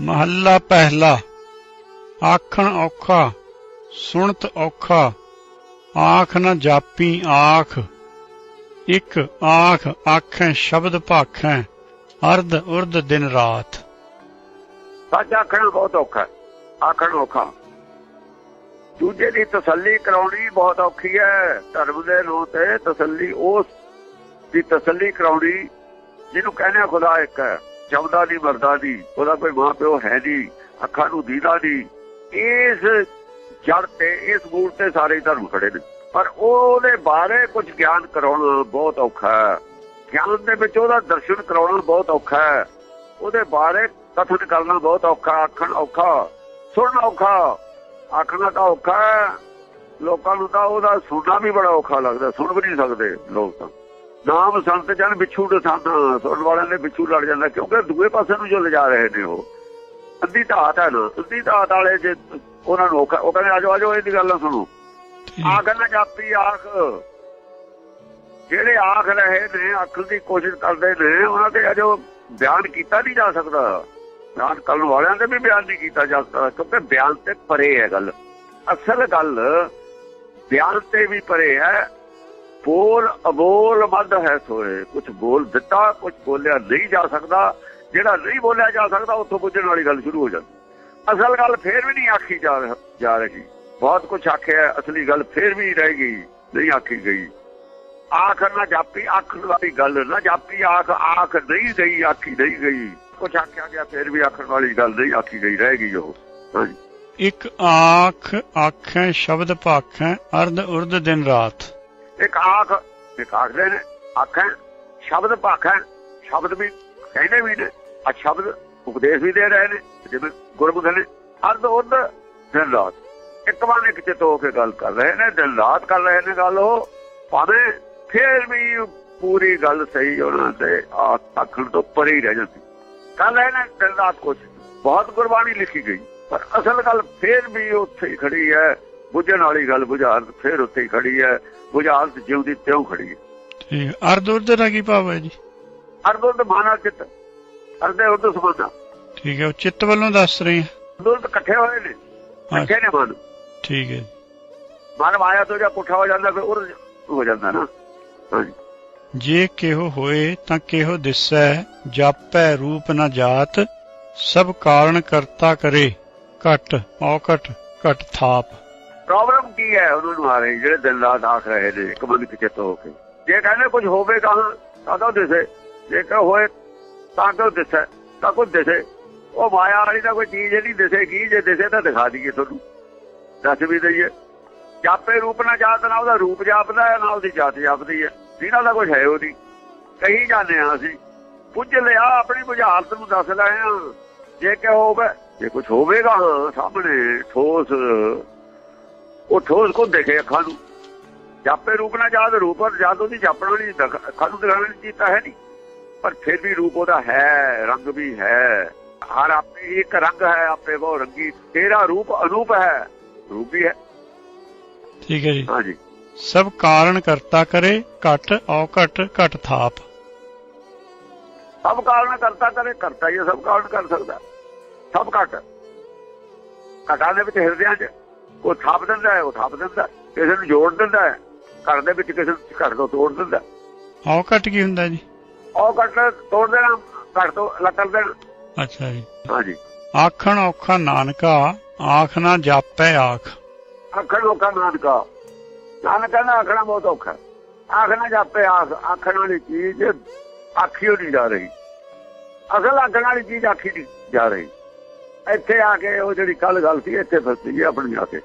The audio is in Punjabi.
ਮਹੱਲਾ ਪਹਿਲਾ। ਆਖਣ ਔਖਾ, ਸੁਣਤ ਔਖਾ, ਆਖ ਨ ਜਾਪੀ ਆਖ। ਇੱਕ ਆਖ ਆਖੈ, ਸ਼ਬਦ ਭਾਖੈ, ਅਰਧ ਉਰਧ ਦਿਨ ਰਾਤ। ਸੱਚ ਆਖਣਾ ਬਹੁਤ ਔਖਾ, ਆਖਣ ਔਖਾ। ਦੂਜੇ ਦੀ ਤਸੱਲੀ ਕਰਾਉਣੀ ਬਹੁਤ ਔਖੀ ਹੈ, ਧਰਮ ਦੇ ਨਾਂ ਤੇ ਤਸੱਲੀ, ਉਸ ਦੀ ਤਸੱਲੀ ਕਰਾਉਣੀ, ਜਿਹਨੂੰ ਕਹਿੰਦੇ ਖੁਦਾ ਇੱਕ ਹੈ। ਜਮਦਾ ਨਹੀਂ, ਮਰਦਾ ਦੀ ਉਹਦਾ ਕੋਈ ਮਾਂ ਪਿਓ ਹੈ ਨਹੀਂ, ਅੱਖਾਂ ਨੂੰ ਦੀਦਾ ਨਹੀਂ। ਇਸ ਜੜ ਤੇ, ਇਸ ਮੂਲ ਤੇ ਸਾਰੇ ਧਰਮ ਖੜੇ ਨੇ। ਪਰ ਉਹਦੇ ਬਾਰੇ ਕੁਝ ਗਿਆਨ ਕਰਾਉਣਾ ਬਹੁਤ ਔਖਾ ਹੈ। ਗਿਆਨ ਦੇ ਵਿੱਚ ਉਹਦਾ ਦਰਸ਼ਨ ਕਰਾਉਣਾ ਬਹੁਤ ਔਖਾ ਹੈ। ਉਹਦੇ ਬਾਰੇ ਕਥਨ ਕਰਨਾ ਬਹੁਤ ਔਖਾ, ਆਖਣ ਔਖਾ, ਸੁਣਨਾ ਔਖਾ। ਆਖਣਾ ਤਾਂ ਔਖਾ ਲੋਕਾਂ ਨੂੰ ਤਾਂ ਉਹਦਾ ਸੁਣਨਾ ਵੀ ਬੜਾ ਔਖਾ ਲੱਗਦਾ, ਸੁਣ ਵੀ ਨਹੀਂ ਸਕਦੇ ਲੋਕ ਤਾਂ। ਨਾਮ ਸੰਤ ਜਨ ਵਿਛੂ ਦਸਾਨਾ ਸੁਣਨ ਵਾਲਿਆਂ ਦੇ ਵਿਛੂ ਲੜ ਜਾਂਦਾ ਕਿਉਂਕਿ ਦੂਏ ਪਾਸੇ ਨੂੰ ਜੋ ਲਿਜਾ ਰਹੇ ਨੇ ਉਹ। ਅੱਧੀ ਧਾਤ ਹੈ ਨਾ ਅੱਧੀ ਧਾਤ ਵਾਲੇ ਜੇ ਉਹਨਾਂ ਨੂੰ ਉਹ ਕਹਿੰਦੇ ਆਜੋ ਆਜੋ ਇਹਦੀ ਗੱਲ ਨਾ ਸੁਣੋ ਆਖ ਨਾ ਜਾਪੀ ਆਖ। ਜਿਹੜੇ ਆਖ ਰਹੇ ਨੇ ਅਕਲ ਦੀ ਕੋਸ਼ਿਸ਼ ਕਰਦੇ ਨੇ ਉਹਨਾਂ ਤੇ ਅਜੋ ਬਿਆਨ ਕੀਤਾ ਨਹੀਂ ਜਾ ਸਕਦਾ। ਬਿਆਨ ਕਰਨ ਵਾਲਿਆਂ ਤੇ ਵੀ ਬਿਆਨ ਨਹੀਂ ਕੀਤਾ ਜਾ ਸਕਦਾ ਕਿਉਂਕਿ ਬਿਆਨ ਤੇ ਪਰੇ ਹੈ ਗੱਲ। ਅਸਲ ਗੱਲ ਬਿਆਨ ਤੇ ਵੀ ਪਰੇ ਹੈ ਬੋਲ ਅਬੋਲ ਮਦ ਹੈ ਸੋਏ ਕੁਝ ਬੋਲ ਦਿੱਤਾ ਕੁਝ ਬੋਲਿਆ ਨਹੀਂ ਜਾ ਸਕਦਾ। ਜਿਹੜਾ ਨਹੀਂ ਬੋਲਿਆ ਜਾ ਸਕਦਾ, ਉੱਥੋਂ ਪੁੱਛਣ ਵਾਲੀ ਗੱਲ ਸ਼ੁਰੂ ਹੋ ਜਾਂਦੀ। ਅਸਲ ਗੱਲ ਫੇਰ ਵੀ ਨਹੀਂ ਆਖੀ ਜਾ ਰਹੀ। ਬਹੁਤ ਕੁਝ ਆਖਿਆ, ਅਸਲੀ ਗੱਲ ਫੇਰ ਵੀ ਰਹਿ ਗਈ, ਨਹੀਂ ਆਖੀ ਗਈ। ਆਖ ਨਾ ਜਾਪੀ, ਅੱਖ ਵਾਲੀ ਗੱਲ ਨਾ ਜਾਪੀ, ਆਖ ਆਖ ਨਹੀਂ ਗਈ, ਆਖੀ ਨਹੀਂ ਗਈ। ਕੁਝ ਆਖਿਆ ਗਿਆ, ਫੇਰ ਵੀ ਆਖਣ ਵਾਲੀ ਗੱਲ ਨਹੀਂ ਆਖੀ ਗਈ, ਰਹਿ ਗਈ ਉਹ। ਹਾਂਜੀ। ਇਕ ਆਖ, ਆਖੈ, ਸ਼ਬਦ ਭਾਖੈ ਅਰਧ ਉਰਧ ਦਿਨ ਰਾਤ। ਇੱਕ ਆਖ, ਇੱਕ ਆਖਦੇ ਨੇ ਆਖਾਂ ਸ਼ਬਦ ਭਾਖਾਂ ਸ਼ਬਦ ਵੀ ਕਹਿੰਦੇ ਵੀ ਨੇ, ਆ ਸ਼ਬਦ ਉਪਦੇਸ਼ ਵੀ ਦੇ ਰਹੇ ਨੇ, ਜਿਵੇਂ ਗੁਰਮੁਖ ਨੇ, ਅਰਧ, ਉਰਧ, ਦਿਨ, ਰਾਤ। ਇੱਕ ਵਾਰ ਇੱਕ ਚਿੱਤ ਹੋ ਕੇ ਗੱਲ ਕਰ ਰਹੇ ਨੇ, ਦਿਨ, ਰਾਤ ਕਰ ਰਹੇ ਨੇ ਗੱਲ ਉਹ, ਭਾਵੇਂ ਫੇਰ ਵੀ ਪੂਰੀ ਗੱਲ ਸਹੀ ਉਹਨਾਂ ਦੇ ਆਖ- ਆਖਣ ਤੋਂ ਪਰੇ ਹੀ ਰਹਿ ਜਾਂਦੀ। ਕਰ ਰਹੇ ਨੇ ਦਿਨ, ਰਾਤ ਕੁਝ ਬਹੁਤ ਗੁਰਬਾਣੀ ਲਿਖੀ ਗਈ। ਪਰ ਅਸਲ ਗੱਲ ਫੇਰ ਵੀ ਉੱਥੇ ਖੜੀ ਹੈ। ਬੁੱਝਣ ਵਾਲੀ ਗੱਲ ਬੁਝਾਰਤ ਫੇਰ ਉੱਥੇ ਹੀ ਖੜੀ ਹੈ। ਬੁਝਾਰਤ ਜਿਉਂਦੀ ਤਿਉਂ ਖੜੀ ਹੈ। ਠੀਕ ਅਰਧ ਉਰਧ ਦਾ ਕੀ ਭਾਵ ਹੈ ਜੀ? ਅਰਦੋਦ ਮਾਨਾ ਚਿੱਤ। ਅਰਦੇ ਉਰਦ ਸਮਾਨਾ ਠੀਕ ਹੈ ਉਹ ਚਿੱਤ ਵੱਲੋਂ ਦੱਸ ਰਹੇ ਹਾਂ। ਦੋਲ ਇਕੱਠੇ ਹੋਏ ਨੇ। ਇਕੱਠੇ ਨੇ ਮਨ। ਠੀਕ ਹੈ। ਮਨ ਮਾਇਆ ਤੋਂ ਜਾਂ ਪੁੱਠਾ ਹੋ ਜਾਂਦਾ ਫਿਰ ਉਰਦ ਹੋ ਜਾਂਦਾ ਨਾ। ਹਾਂਜੀ। ਜੇ ਕਿਹੋ ਹੋਏ ਤਾਂ ਕਿਹੋ ਦਿਸੈ ਜਾਪੈ ਰੂਪ ਨ ਜਾਤ ਸਭ ਕਾਰਨ ਕਰਤਾ ਕਰੇ। ਘਟ ਔਕਟ ਘਟ ਥਾਪ। ਪ੍ਰੋਬਲਮ ਕੀ ਹੈ? ਉਹਨਾਂ ਨੂੰ ਆ ਰਹੀ ਜਿਹੜੇ ਦਿਨ ਰਾਤ ਆਖ ਰਹੇ ਨੇ ਇੱਕ ਮਨ ਵਿੱਚ ਹੋ ਕੇ। ਜੇ ਕਹਿੰਦੇ ਕੁਝ ਹੋਵੇ ਕਹਾਂ ਤਾਂ ਤਾਂ ਦਿਸੇ। ਜੇ ਕਿ ਹੋਏ ਤਾਂ ਕਿ ਦਿਸੇ ਤਾਂ ਕੁਝ ਦਿਸੇ। ਉਹ ਮਾਇਆ ਵਾਲੀ ਤਾਂ ਕੋਈ ਚੀਜ਼ ਨਹੀਂ ਦਿਸੇਗੀ ਜੇ ਦਿਸੇ ਤਾਂ ਦਿਖਾ ਦਈਏ ਤੁਹਾਨੂੰ। ਦੱਸ ਵੀ ਦਈਏ। ਜਾਪੇ ਰੂਪ ਨਾ ਜਾਤ ਨਾ ਉਹਦਾ ਰੂਪ ਜਾਪਦਾ ਹੈ ਨਾ ਉਹਦੀ ਜਾਤ ਜਾਪਦੀ ਹੈ। ਜਿਹਨਾਂ ਦਾ ਕੁਝ ਹੈ ਉਹਦੀ ਕਹੀ ਜਾਂਦੇ ਆ ਅਸੀਂ। ਪੁੱਜ ਲਿਆ ਆਪਣੀ ਬੁਝਾਰਤ ਨੂੰ ਦੱਸ ਲਏ ਆ ਜੇ ਕਿ ਹੋਵੇ ਜੇ ਕੁਝ ਹੋਵੇਗਾ ਹਾਂ, ਸਾਹਮਣੇ ਠੋਸ ਉਹ ਠੋਸ ਕੋ ਦੇਖੇ ਅੱਖਾਂ ਨੂੰ ਜਾਪੇ ਰੂਪ ਨਾ ਜਾਦ ਰੂਪ ਔਰ ਜਾਦ ਉਹਦੀ ਜਾਪਣ ਵਾਲੀ ਅੱਖਾਂ ਨੂੰ ਦਿਖਾਉਣ ਵਾਲੀ ਚੀਜ਼ ਤਾਂ ਹੈ ਨਹੀਂ। ਪਰ ਫਿਰ ਵੀ ਰੂਪ ਉਹਦਾ ਹੈ ਰੰਗ ਵੀ ਹੈ। ਹਰ ਆਪੇ ਇੱਕ ਰੰਗ ਹੈ ਆਪੇ ਉਹ ਰੰਗੀ। ਤੇਰਾ ਰੂਪ ਅਨੂਪ ਹੈ ਰੂਪ ਵੀ ਹੈ। ਠੀਕ ਹੈ ਜੀ। ਹਾਂਜੀ। ਸਭ ਕਾਰਨ ਕਰਤਾ ਕਰੇ ਘਟ ਔਕਟ ਘਟ ਥਾਪ। ਸਭ ਕਾਰਨ ਕਰਤਾ ਕਰੇ ਕਰਤਾ ਹੀ ਹੈ, ਸਭ ਕਾਰਨ ਕਰ ਸਕਦਾ। ਸਭ ਘਟ। ਘਟਾਂ ਦੇ ਵਿੱਚ ਹਿਰਦਿਆਂ 'ਚ। ਉਹ ਥਾਪ ਦਿੰਦਾ ਹੈ ਉਹ ਥਾਪ ਦਿੰਦਾ। ਕਿਸੇ ਨੂੰ ਜੋੜ ਦਿੰਦਾ ਹੈ ਘਰ ਦੇ ਵਿੱਚ ਕਿਸੇ ਨੂੰ ਘਰ ਤੋਂ ਤੋੜ ਦਿੰਦਾ ਹੈ। ਔਕਟ ਕੀ ਹੁੰਦਾ ਜੀ? ਉਹ ਘਟ ਤੋੜ ਦੇਣਾ ਘਰ ਤੋਂ ਕਰ ਦੇਣਾ। ਅੱਛਾ ਜੀ। ਹਾਂਜੀ। ਆਖਣ ਔਖਾ ਨਾਨਕਾ ਆਖ ਨਾ ਜਾਪੈ ਆਖ। ਆਖਣ ਲੋਕਾਂ ਨਾਨਕਾ। ਨਾਨਕ ਕਹਿੰਦਾ ਆਖਣਾ ਬਹੁਤ ਔਖਾ। ਆਖਣਾ ਜਾਪੇ ਆਖ ਆਖਣ ਵਾਲੀ ਚੀਜ਼ ਆਖੀ ਨਹੀਂ ਜਾ ਰਹੀ। ਅਸਲ ਆਖਣ ਵਾਲੀ ਚੀਜ਼ ਆਖੀ ਨਹੀਂ ਜਾ ਰਹੀ। ਇੱਥੇ ਆ ਕੇ ਉਹ ਜਿਹੜੀ ਕੱਲ ਗੱਲ ਸੀ ਇੱਥੇ ਫਸੀ ਹੈ ਆਪਣੀ ਆ ਕੇ।